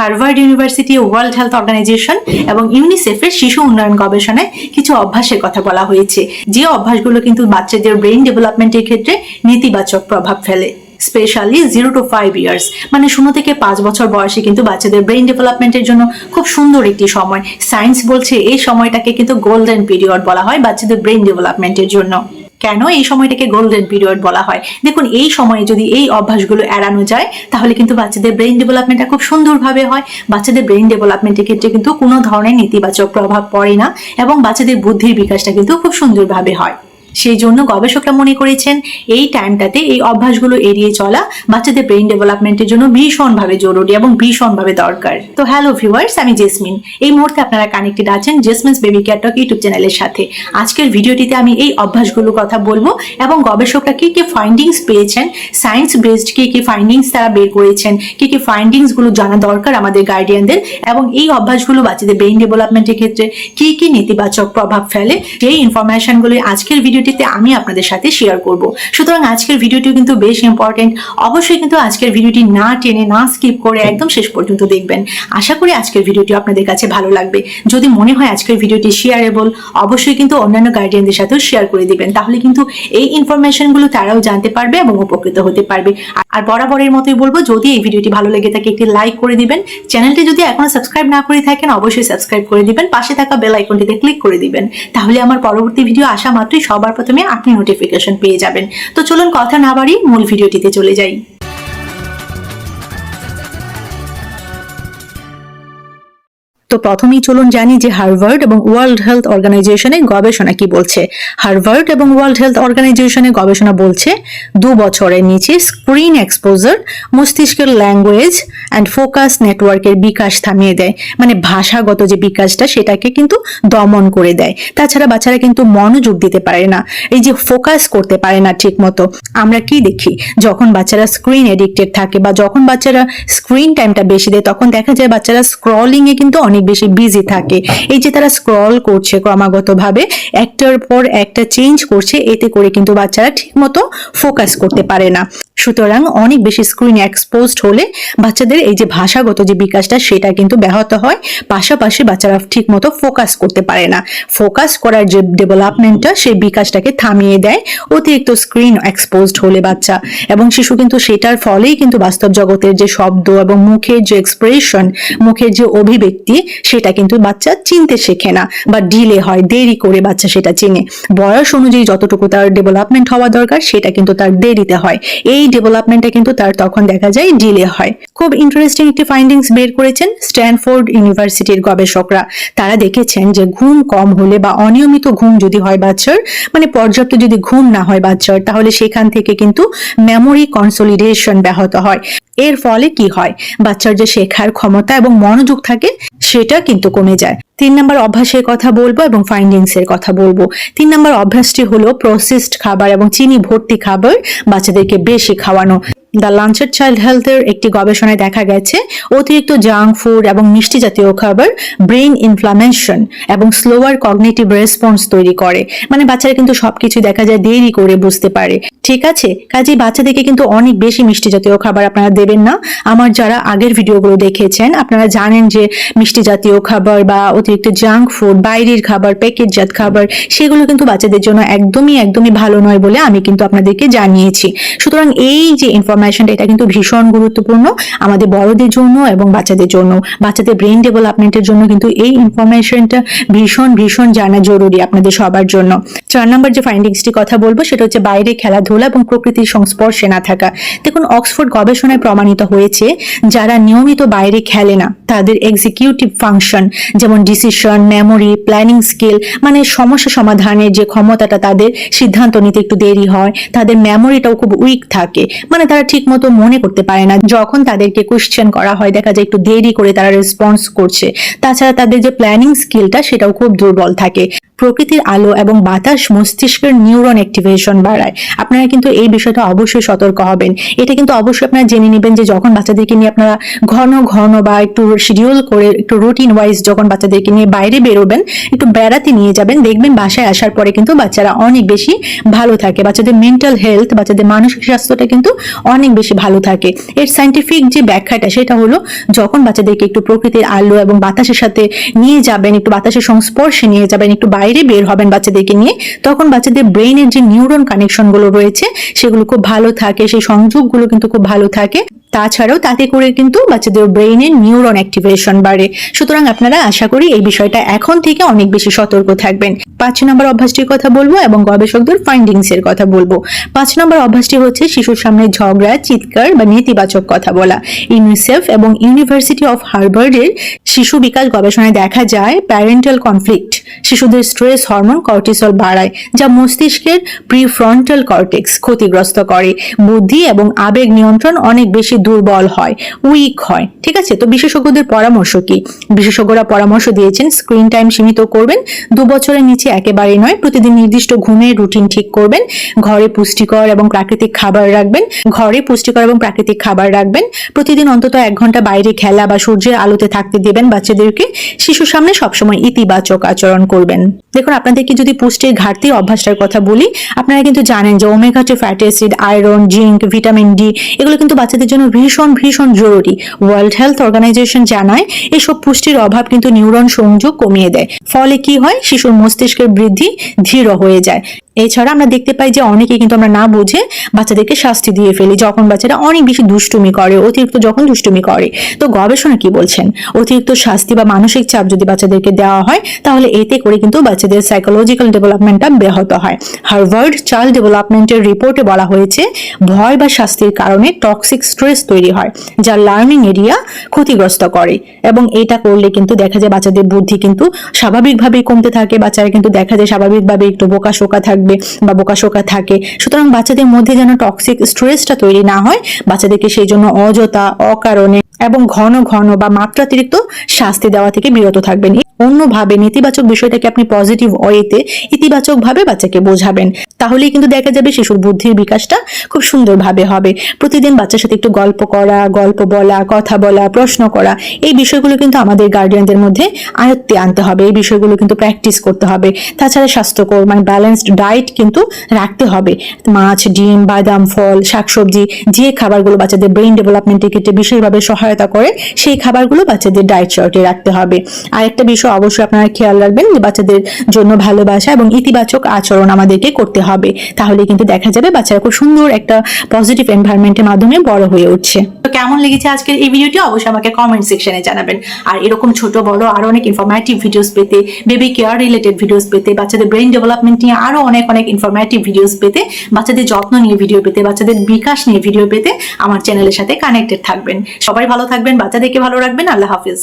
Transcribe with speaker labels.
Speaker 1: Harvard university World Health Organization এবং ইউনিসেফের শিশু উন্নয়ন গবেষণায় কিছু অভ্যাসের কথা বলা হয়েছে। যে অভ্যাসগুলো কিন্তু বাচ্চাদের ব্রেইন ডেভেলপমেন্টের ক্ষেত্রে নেতিবাচক প্রভাব ফেলে। Specially zero to five years মানে শূন্য থেকে পাঁচ বছর বয়সে কিন্তু বাচ্চাদের ব্রেইন ডেভেলপমেন্টের জন্য খুব সুন্দর একটি সময়। সায়েন্স বলছে এই সময়টাকে কিন্তু গোল্ডেন পিরিয়ড বলা হয় বাচ্চাদের ব্রেইন ডেভেলপমেন্টের জন্য। কেন এই সময়টাকে গোল্ডেন পিরিয়ড বলা হয়? দেখুন, এই সময়ে যদি এই অভ্যাসগুলো এড়ানো যায়, তাহলে কিন্তু বাচ্চাদের ব্রেন ডেভেলপমেন্টটা খুব সুন্দরভাবে হয়। বাচ্চাদের ব্রেন ডেভেলপমেন্টের ক্ষেত্রে কিন্তু কোনো ধরনের নেতিবাচক প্রভাব পড়ে না এবং বাচ্চাদের বুদ্ধির বিকাশটা কিন্তু খুব সুন্দরভাবে হয়। সেই জন্য গবেষকরা মনে করেছেন এই টাইমটাতে এই অভ্যাসগুলো এড়িয়ে চলা বাচ্চাদের ব্রেইন ডেভেলপমেন্টের জন্য ভীষণভাবে জরুরি এবং ভীষণভাবে দরকার। তো হ্যালো ভিউয়ার্স, আমি জেসমিন। এই মুহূর্তে আপনারা কানেক্টেড আছেন জেসমিনস বেবি ক্যাটক ইউটিউব চ্যানেলের সাথে। আজকের ভিডিওটিতে আমি এই অভ্যাসগুলোর কথা বলব এবং গবেষকরা কি কি ফাইন্ডিংস পেয়েছেন সায়েন্স বেসড কি কি ফাইন্ডিংস তারা বের করেছেন, কি কি ফাইন্ডিংসগুলো জানা দরকার আমাদের গার্ডিয়ানদের এবং এই অভ্যাসগুলো বাচ্চাদের ব্রেইন ডেভেলপমেন্টের ক্ষেত্রে কি কি নেতিবাচক প্রভাব ফেলে সেই ইনফরমেশনগুলো আজকের ভিডিওটিতে আমি আপনাদের সাথে শেয়ার করব। সুতরাং আজকের ভিডিওটি কিন্তু বেশ ইম্পর্টেন্ট অবশ্যই কিন্তু আজকের ভিডিওটি না টেনে, না স্কিপ করে একদম শেষ পর্যন্ত দেখবেন। আশা করি আজকের ভিডিওটি আপনাদের কাছে ভালো লাগবে। যদি মনে হয় আজকের ভিডিওটি শেয়ারেবল অবশ্যই কিন্তু অন্যান্য গার্ডিয়ানদের সাথেও শেয়ার করে দিবেন। তাহলে কিন্তু এই ইনফরমেশনগুলো তারাও জানতে পারবে এবং উপকৃত হতে পারবে। আর বরাবরের মতোই বলব, যদি এই ভিডিওটি ভালো লেগে থাকে, একটি লাইক করে দিবেন। চ্যানেলটি যদি এখনও সাবস্ক্রাইব না করে থাকেন, অবশ্যই সাবস্ক্রাইব করে দিবেন। পাশে থাকা বেল আইকনটিতে ক্লিক করে দিবেন। তাহলে আমার পরবর্তী ভিডিও আসা মাত্রই সবার প্রথমে আপনি নোটিফিকেশন পেয়ে যাবেন। তো চলুন কথা না বাড়ি মূল ভিডিওটিতে চলে যাই। তো প্রথমেই চলুন জানি যে হার্ভার্ড এবং ওয়ার্ল্ড হেলথ অর্গানাইজেশনের গবেষণা কি বলছে। হার্ভার্ড এবং ওয়ার্ল্ড হেলথ অর্গানাইজেশনের গবেষণা বলছে, দু বছরের নিচে স্ক্রিন এক্সপোজার মস্তিষ্কের ল্যাঙ্গুয়েজ অ্যান্ড ফোকাস নেটওয়ার্কের বিকাশ থামিয়ে দেয়। মানে ভাষাগত যে বিকাশটা, সেটাকে কিন্তু দমন করে দেয়। তাছাড়া বাচ্চারা কিন্তু মনোযোগ দিতে পারে না। এই যে ফোকাস করতে পারে না ঠিক মতো আমরা কি দেখি? যখন বাচ্চারা স্ক্রিন এডিক্টেড থাকে বা যখন বাচ্চারা স্ক্রিন টাইমটা বেশি দেয়, তখন দেখা যায় বাচ্চারা স্ক্রলিং এ কিন্তু অনেক বেশি বিজি থাকে। এই যে তারা স্ক্রল করছে ক্রমাগতভাবে, একটার পর একটা চেঞ্জ করছে, এতে করে কিন্তু বাচ্চারা ঠিক মতো ফোকাস করতে পারে না। সুতরাং অনেক বেশি স্ক্রিন এক্সপোজড হলে বাচ্চাদের এই যে ভাষাগত যে বিকাশটা, সেটা কিন্তু ব্যাহত হয়। পাশাপাশি বাচ্চারা ঠিক মতো ফোকাস করতে পারে না। ফোকাস করার যে ডেভেলপমেন্টটা সেই বিকাশটাকে থামিয়ে দেয়। অতিরিক্ত স্ক্রিন এক্সপোজড হলে বাচ্চা এবং শিশু কিন্তু সেটার ফলেই কিন্তু বাস্তব জগতের যে শব্দ এবং মুখের যে এক্সপ্রেশন মুখের যে অভিব্যক্তি, সেটা কিন্তু বাচ্চা চিনতে শেখে না বা ডিলে হয়, দেরি করে বাচ্চা সেটা চেনে। বয়স অনুযায়ী যতটুকু তার ডেভেলপমেন্ট হওয়া দরকার, সেটা কিন্তু তার দেরিতে হয়। এই ডেভেলপমেন্টটা কিন্তু তার তখন দেখা যায় ডিলে হয়। খুব ইন্টারেস্টিং একটি ফাইন্ডিংস বের করেছেন স্ট্যানফোর্ড ইউনিভার্সিটির গবেষকরা। তারা দেখেছেন যে ঘুম কম হলে বা অনিয়মিত ঘুম যদি হয় বাচ্চার মানে পর্যাপ্ত যদি ঘুম না হয় বাচ্চার, তাহলে সেখান থেকে কিন্তু মেমোরি কনসোলিডেশন ব্যাহত হয়। এর ফলে কি হয়? বাচ্চার যে শেখার ক্ষমতা এবং মনোযোগ থাকে, সেটা কিন্তু কমে যায়। তিন নম্বর অভ্যাসের কথা বলব এবং ফাইন্ডিংস এর কথা বলব। তিন নম্বর অভ্যাসটি হলো প্রসেসড খাবার এবং চিনি ভর্তি খাবার বাচ্চাদেরকে বেশি খাওয়ানো। দ্য লাঞ্চের চাইল্ড হেলথের একটি গবেষণায় দেখা গেছে, অতিরিক্ত জাঙ্ক ফুড এবং মিষ্টি জাতীয় খাবার ব্রেইন ইনফ্লামেশন এবং স্লোয়ার কগনিটিভ রেসপন্স তৈরি করে। মানে বাচ্চারা কিন্তু সবকিছু দেখা যায় দেরি করে বুঝতে পারে। ঠিক আছে? কাজে বাচ্চাদেরকে কিন্তু অনেক বেশি মিষ্টি জাতীয় খাবার আপনারা দেবেন না। আমার যারা আগের ভিডিওগুলো দেখেছেন, আপনারা জানেন যে মিষ্টি জাতীয় খাবার বা অতিরিক্ত জাঙ্ক ফুড বাইরের খাবার প্যাকেটজাত খাবার, সেগুলো কিন্তু বাচ্চাদের জন্য একদমই একদমই ভালো নয় বলে আমি কিন্তু আপনাদেরকে জানিয়েছি। সুতরাং এই যে ইনফরমেশনটা এটা কিন্তু ভীষণ গুরুত্বপূর্ণ আমাদের বড়দের জন্য এবং বাচ্চাদের জন্য। বাচ্চাদের ব্রেন ডেভেলপমেন্টের জন্য কিন্তু এই ইনফরমেশনটা ভীষণ ভীষণ জানা জরুরি আপনাদের সবার জন্য। চার নম্বর যে ফাইন্ডিংসটি কথা বলব, সেটা হচ্ছে বাইরে খেলাধুলা এবং প্রকৃতির সংস্পর্শে না থাকা। দেখুন, অক্সফোর্ড গবেষণায় প্রমাণিত হয়েছে, যারা নিয়মিত বাইরে খেলে না, তাদের এক্সিকিউটিভ ফাংশন যেমন ডিসিশন মেমোরি প্ল্যানিং স্কিল মানে সমস্যা সমাধানের যে ক্ষমতাটা তাদের সিদ্ধান্ত নিতে একটু দেরি হয়, তাদের মেমোরিটাও খুব উইক থাকে। মানে তারা ঠিক মতো মনে করতে পারে না। যখন তাদেরকে কোশ্চেন করা হয়, দেখা যায় একটু দেরি করে তারা রেসপন্স করছে। তাছাড়া তাদের যে প্ল্যানিং স্কিলটা সেটাও খুব দুর্বল থাকে। প্রকৃতির আলো এবং বাতাস মস্তিষ্কের নিউরন অ্যাক্টিভেশন বাড়ায়। আপনারা কিন্তু এই বিষয়টা অবশ্যই সতর্ক হবেন। এটা কিন্তু অবশ্যই আপনারা জেনে নেবেন যে যখন বাচ্চাদেরকে নিয়ে আপনারা ঘন ঘন বা একটু শিডিউল করে একটু রুটিন ওয়াইজ যখন বাচ্চাদেরকে নিয়ে বাইরে বেরোবেন, একটু বেড়াতে নিয়ে যাবেন, দেখবেন বাসায় আসার পরে কিন্তু বাচ্চারা অনেক বেশি ভালো থাকে। বাচ্চাদের মেন্টাল হেলথ বাচ্চাদের মানসিক স্বাস্থ্যটা কিন্তু অনেক বেশি ভালো থাকে। এর সাইন্টিফিক যে ব্যাখ্যাটা, সেটা হলো যখন বাচ্চাদেরকে একটু প্রকৃতির আলো এবং বাতাসের সাথে নিয়ে যাবেন, একটু বাতাসের সংস্পর্শে নিয়ে যাবেন, একটু বাইরে বের হবেন বাচ্চাদেরকে নিয়ে, তখন বাচ্চাদের ব্রেইনের যে নিউরন কানেকশনগুলো রয়েছে, সেগুলো খুব ভালো থাকে, সেই সংযোগগুলো কিন্তু খুব ভালো থাকে। তাছাড়াও তাতে করে কিন্তু বাচ্চাদের ব্রেইনের নিউরন অ্যাক্টিভেশন বাড়ে। সুতরাং আপনারা আশা করি এই বিষয়টা এখন থেকে অনেক বেশি সতর্ক থাকবেন। পাঁচ নম্বর অভ্যাসটির কথা বলব এবং গবেষকদের ফাইন্ডিংস এর কথা বলব। পাঁচ নম্বর অভ্যাসটি হচ্ছে শিশুর সামনে ঝগড়া, চিৎকার বা নেতিবাচক কথা বলা। ইউনিসেফ এবং ইউনিভার্সিটি অফ হার্ভার্ডের শিশু বিকাশ গবেষণায় দেখা যায় প্যারেন্টাল কনফ্লিক্ট শিশুদের স্ট্রেস হরমোন কর্টিসল বাড়ায়, যা মস্তিষ্কের প্রিফ্রন্টাল কর্টেক্স ক্ষতিগ্রস্ত করে। বুদ্ধি এবং আবেগ নিয়ন্ত্রণ অনেক বেশি দুর্বল হয়, উইক হয়, ঠিক আছে? তো বিশেষজ্ঞদের পরামর্শ কি? বিশেষজ্ঞরা পরামর্শ দিয়েছেন, স্ক্রিন টাইম সীমিত করবেন, দু বছরের নিচে একেবারেই নয়, প্রতিদিন নির্দিষ্ট ঘুমের রুটিন ঠিক করবেন, ঘরে পুষ্টিকর এবং প্রাকৃতিক খাবার রাখবেন, ঘরে পুষ্টিকর এবং প্রাকৃতিক খাবার রাখবেন, প্রতিদিন অন্তত এক ঘণ্টা বাইরে খেলা বা সূর্যের আলোতে থাকতে দেবেন বাচ্চাদেরকে, শিশুর সামনে সবসময় ইতিবাচক আচরণ করবেন। দেখুন আপনাদেরকে যদি পুষ্টির ঘাটতি অভ্যাসটার কথা বলি, আপনারা কিন্তু জানেন যে omega two fatty acid iron zinc vitamin D এগুলো কিন্তু বাচ্চাদের জন্য ভীষণ ভীষণ জরুরি। ওয়ার্ল্ড হেলথ অর্গানাইজেশন জানায়, এসব পুষ্টির অভাব কিন্তু নিউরন সংযোগ কমিয়ে দেয়। ফলে কি হয়? শিশুর মস্তিষ্কের বৃদ্ধি ধীর হয়ে যায়। এছাড়া আমরা দেখতে পাই যে অনেকে কিন্তু আমরা না বুঝে বাচ্চাদেরকে শাস্তি দিয়ে ফেলি, যখন বাচ্চারা অনেক বেশি দুষ্টুমি করে, অতিরিক্ত যখন দুষ্টুমি করে। তো গবেষণা কি বলছেন? অতিরিক্ত শাস্তি বা মানসিক চাপ যদি বাচ্চাদেরকে দেওয়া হয়, তাহলে এতে করে কিন্তু বাচ্চাদের সাইকোলজিক্যাল ডেভেলপমেন্টটা ব্যাহত হয়। হার্ভার্ড চাইল্ড ডেভেলপমেন্টের রিপোর্টে বলা হয়েছে, ভয় বা শাস্তির কারণে টক্সিক স্ট্রেস তৈরি হয়, যা লার্নিং এরিয়া ক্ষতিগ্রস্ত করে। এবং এটা করলে কিন্তু দেখা যায় বাচ্চাদের বুদ্ধি কিন্তু স্বাভাবিকভাবেই কমতে থাকে, বাচ্চারা কিন্তু দেখা যায় স্বাভাবিকভাবে একটু বোকা শোকা থাকবে বা বোকা শোকা থাকে। সুতরাং বাচ্চাদের মধ্যে যেন টক্সিক স্ট্রেসটা তৈরি না হয়, বাচ্চাদেরকে সেই জন্য অযথা, অকারণে এবং ঘন ঘন বা মাত্রাতিরিক্ত শাস্তি দেওয়া থেকে বিরত থাকবেন। অন্যভাবে নেতিবাচক বিষয়টাকে আপনি পজিটিভ ওয়েতে ইতিবাচক ভাবে বাচ্চাকে বোঝাবেন। তাহলেই কিন্তু দেখা যাবে শিশুর বুদ্ধির বিকাশটা খুব সুন্দরভাবে হবে। প্রতিদিন বাচ্চার সাথে একটু গল্প করা, গল্প বলা, কথা বলা, প্রশ্ন করা, এই বিষয়গুলো কিন্তু আমাদের গার্ডিয়ানদের মধ্যে আয়ত্তে আনতে হবে। এই বিষয়গুলো কিন্তু প্র্যাকটিস করতে হবে। তাছাড়া স্বাস্থ্যকর মানে ব্যালেন্সড ডায়েট কিন্তু রাখতে হবে। মাছ, ডিম, বাদাম, ফল, শাকসবজি, যে খাবারগুলো বাচ্চাদের ব্রেইন ডেভেলপমেন্টের ক্ষেত্রে বিশেষভাবে সহায়তা করে সেই খাবারগুলো বাচ্চাদের ডায়েট চার্টে রাখতে হবে। আর একটা বিষয় অবশ্যই আপনারা খেয়াল রাখবেন যে বাচ্চাদের জন্য ভালোবাসা এবং ইতিবাচক আচরণ আমাদেরকে করতে হবে। তাহলে কিন্তু দেখা যাবে বাচ্চারা খুব সুন্দর একটা পজিটিভ এনভায়রনমেন্টের মাধ্যমে বড় হয়ে উঠছে। তো কেমন লেগেছে আজকের এই ভিডিওটি অবশ্যই আমাকে কমেন্ট সেকশনে জানাবেন। আর এরকম ছোট, বড় আরও অনেক ইনফরমেটিভ ভিডিওস পেতে বেবি কেয়ার রিলেটেড ভিডিওস পেতে, বাচ্চাদের ব্রেন ডেভেলপমেন্ট নিয়ে আরও অনেক অনেক ইনফরমেটিভ ভিডিওস পেতে, বাচ্চাদের যত্ন নিয়ে ভিডিও পেতে, বাচ্চাদের বিকাশ নিয়ে ভিডিও পেতে, আমার চ্যানেলের সাথে কানেক্টেড থাকবেন। সবাই ভালো থাকবেন বাচ্চাদেরকে ভালো রাখবেন আল্লাহ হাফিজ।